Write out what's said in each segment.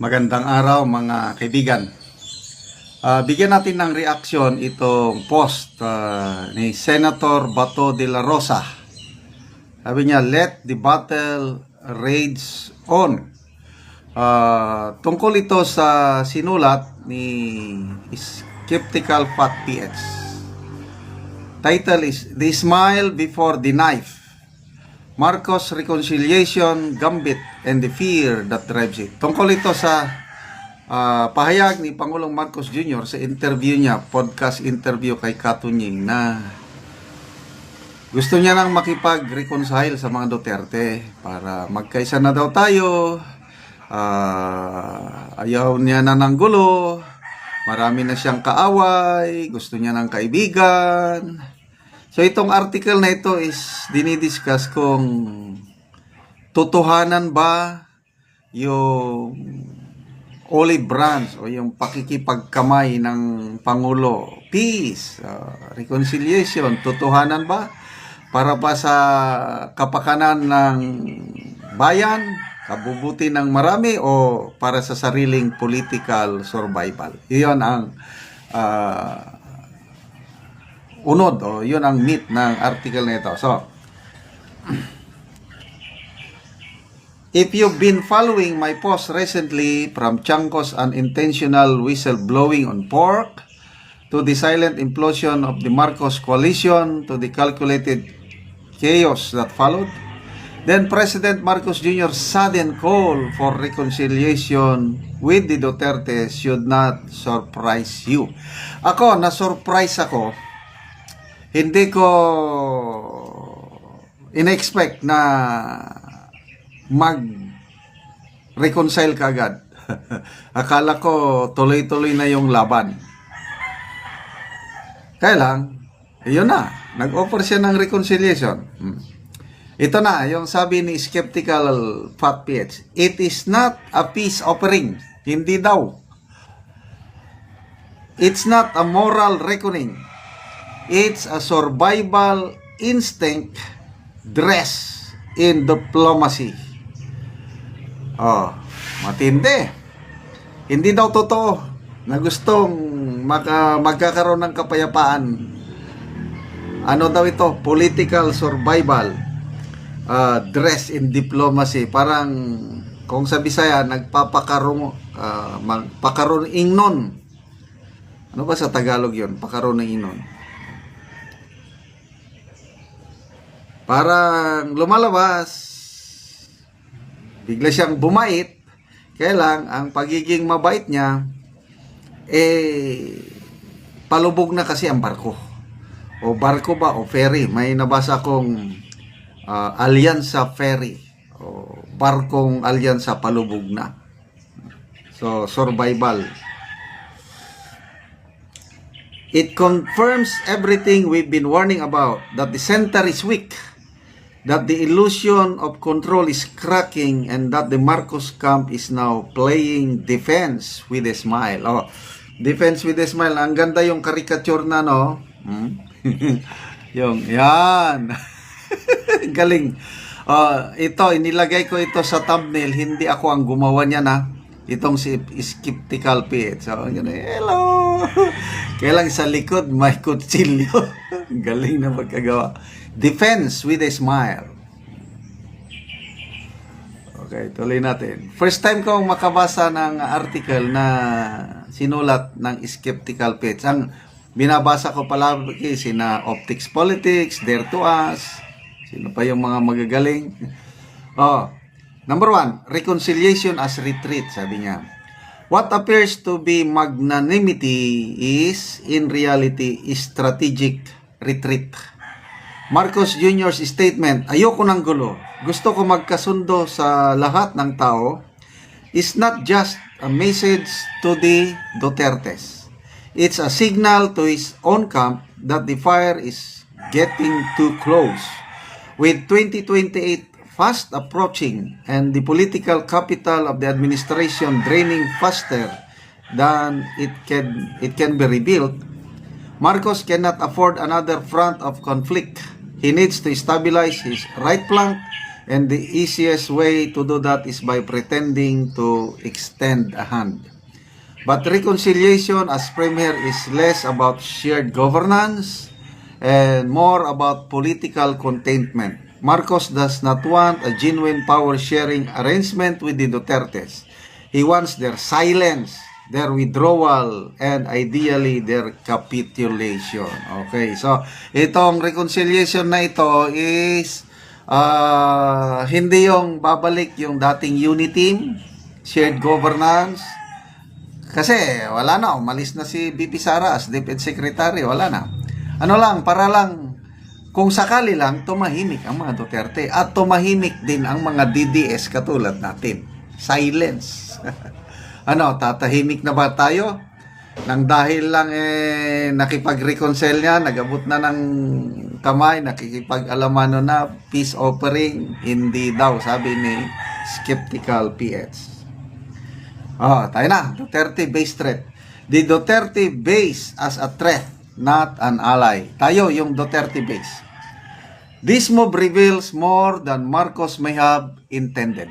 Magandang araw mga kaibigan. Ah, bigyan natin ng reaksyon itong post ah, ni Senator Bato de la Rosa. Sabi niya, let the battle rage on. Ah, tungkol ito sa sinulat ni Skeptical Fat PH. Title is The Smile Before the Knife. Marcos Reconciliation, Gambit, and the Fear that Drives It. Tungkol ito sa ah, pahayag ni Pangulong Marcos Jr. sa interview niya, podcast interview kay Katunying na gusto niya nang makipag-reconcile sa mga Duterte para magkaisa na daw tayo. Ah, ayaw niya na ng gulo. Marami na siyang kaaway. Gusto niya ng kaibigan. So itong article na ito is dinidiscuss kung totohanan ba yung olive branch o yung pakikipagkamay ng Pangulo. Peace, uh, reconciliation, totohanan ba? Para ba sa kapakanan ng bayan, kabubuti ng marami o para sa sariling political survival? Iyon ang ah, unod o yun ang meat ng article na ito. So, if you've been following my post recently from Changko's unintentional whistleblowing on pork to the silent implosion of the Marcos coalition to the calculated chaos that followed, then President Marcos Jr.'s sudden call for reconciliation with the Duterte should not surprise you. Ako, na-surprise ako hindi ko in-expect na mag reconcile ka agad. Akala ko tuloy-tuloy na yung laban. Kaya lang, yun na. Nag-offer siya ng reconciliation. Hmm. Ito na, yung sabi ni Skeptical Fat PH, It is not a peace offering. Hindi daw. It's not a moral reckoning. It's a survival instinct dressed in diplomacy. Oh, matindi. Hindi daw totoo na gustong maka, magkakaroon ng kapayapaan. Ano daw ito? Political survival. Uh, dressed in diplomacy. Parang kung sa Bisaya, nagpapakarong uh, magpakaroon ingnon. Ano ba sa Tagalog yun? Pakaroon ingnon. Parang lumalabas, bigla siyang bumait, kaya lang, ang pagiging mabait niya, eh, palubog na kasi ang barko. O barko ba, o ferry. May nabasa kong uh, Alyansa Ferry. O barkong Alyansa palubog na. So, survival. It confirms everything we've been warning about, that the center is weak that the illusion of control is cracking and that the Marcos camp is now playing defense with a smile. Oh, defense with a smile. Ang ganda yung caricature na, no? Hmm? yung, yan. Galing. Oh, ito, inilagay ko ito sa thumbnail. Hindi ako ang gumawa niya na. Itong si Skeptical Pit. So, gano'n, hello! Kailang sa likod, may kutsilyo. Galing na magkagawa. Defense with a smile. Okay, tuloy natin. First time kong makabasa ng article na sinulat ng Skeptical Page. Ang binabasa ko palagi sina Optics Politics, Dare to Us, sino pa yung mga magagaling. Oh, number one, reconciliation as retreat, sabi niya. What appears to be magnanimity is in reality strategic retreat. Marcos Jr.'s statement, ayoko ng gulo, gusto ko magkasundo sa lahat ng tao, is not just a message to the Dutertes. It's a signal to his own camp that the fire is getting too close. With 2028 fast approaching and the political capital of the administration draining faster than it can it can be rebuilt, Marcos cannot afford another front of conflict. He needs to stabilize his right flank And the easiest way to do that is by pretending to extend a hand. But reconciliation, as Premier, is less about shared governance and more about political containment. Marcos does not want a genuine power sharing arrangement with the Dutertes. He wants their silence, their withdrawal, and ideally their capitulation. Okay, so itong reconciliation na ito is ah, hindi yung babalik yung dating unity, shared governance, kasi wala na, umalis na si BP Sara as Deputy Secretary, wala na. Ano lang, para lang, kung sakali lang, tumahimik ang mga Duterte at tumahimik din ang mga DDS katulad natin. Silence. ano, tatahimik na ba tayo? Nang dahil lang eh, nakipag-reconcile niya, nagabot na ng kamay, nakikipag-alamano na, peace offering, hindi daw, sabi ni Skeptical PH. Oh, tayo na. Duterte base threat. The Duterte base as a threat, not an ally. Tayo yung Duterte base. This move reveals more than Marcos may have intended.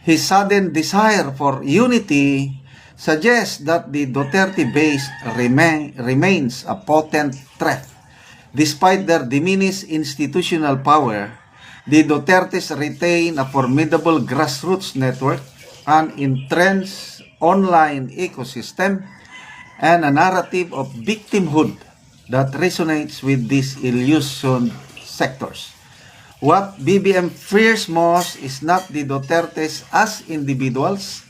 His sudden desire for unity suggests that the Duterte base remain, remains a potent threat. Despite their diminished institutional power, the Dutertes retain a formidable grassroots network, an entrenched online ecosystem, and a narrative of victimhood that resonates with these illusion sectors. What BBM fears most is not the Dutertes as individuals,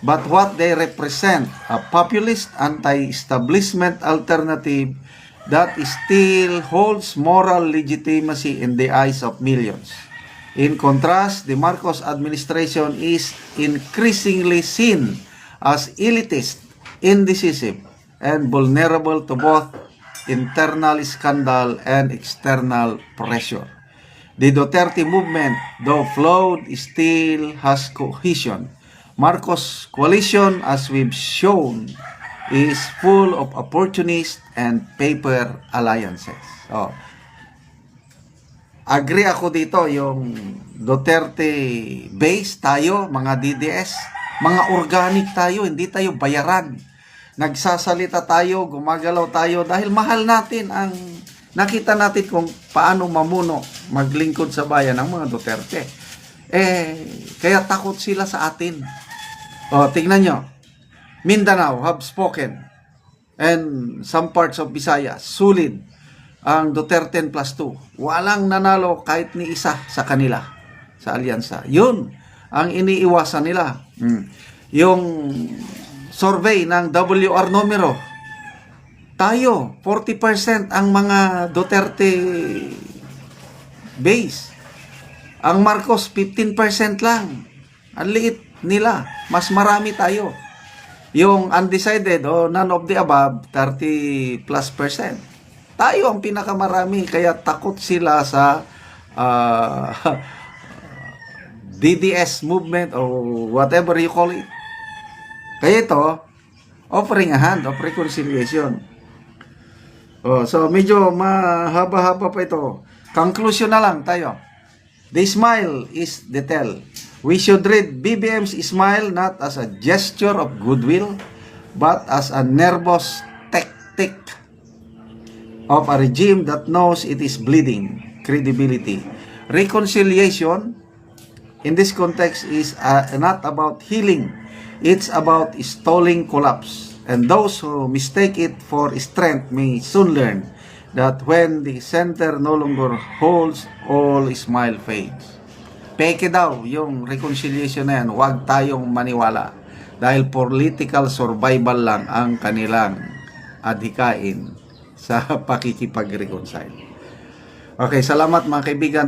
but what they represent, a populist anti-establishment alternative that still holds moral legitimacy in the eyes of millions. In contrast, the Marcos administration is increasingly seen as elitist, indecisive, and vulnerable to both internal scandal and external pressure. The Duterte movement, though flawed, still has cohesion. Marcos coalition, as we've shown, is full of opportunist and paper alliances. Oh. Agree ako dito yung Duterte base tayo, mga DDS, mga organic tayo, hindi tayo bayaran. Nagsasalita tayo, gumagalaw tayo dahil mahal natin ang nakita natin kung paano mamuno, maglingkod sa bayan ng mga Duterte. Eh, kaya takot sila sa atin. O, tingnan nyo. Mindanao have spoken and some parts of Visayas, sulit ang Duterte plus 2. Walang nanalo kahit ni isa sa kanila sa alyansa. Yun ang iniiwasan nila. Mm. Yung survey ng WR numero, tayo, 40% ang mga Duterte base. Ang Marcos, 15% lang. Ang liit nila. Mas marami tayo. Yung undecided o none of the above, 30 plus percent. Tayo ang pinakamarami, kaya takot sila sa ah, DDS movement or whatever you call it. Kaya ito, offering a hand of reconciliation. Oh, so medyo mahaba-haba pa ito. Conclusion na lang tayo. The smile is the tell. We should read BBM's smile not as a gesture of goodwill, but as a nervous tactic of a regime that knows it is bleeding credibility. Reconciliation in this context is uh, not about healing. It's about stalling collapse. And those who mistake it for strength may soon learn that when the center no longer holds, all smile fades. Peke daw yung reconciliation na yan. Huwag tayong maniwala. Dahil political survival lang ang kanilang adhikain sa pakikipag-reconcile. Okay, salamat mga kaibigan.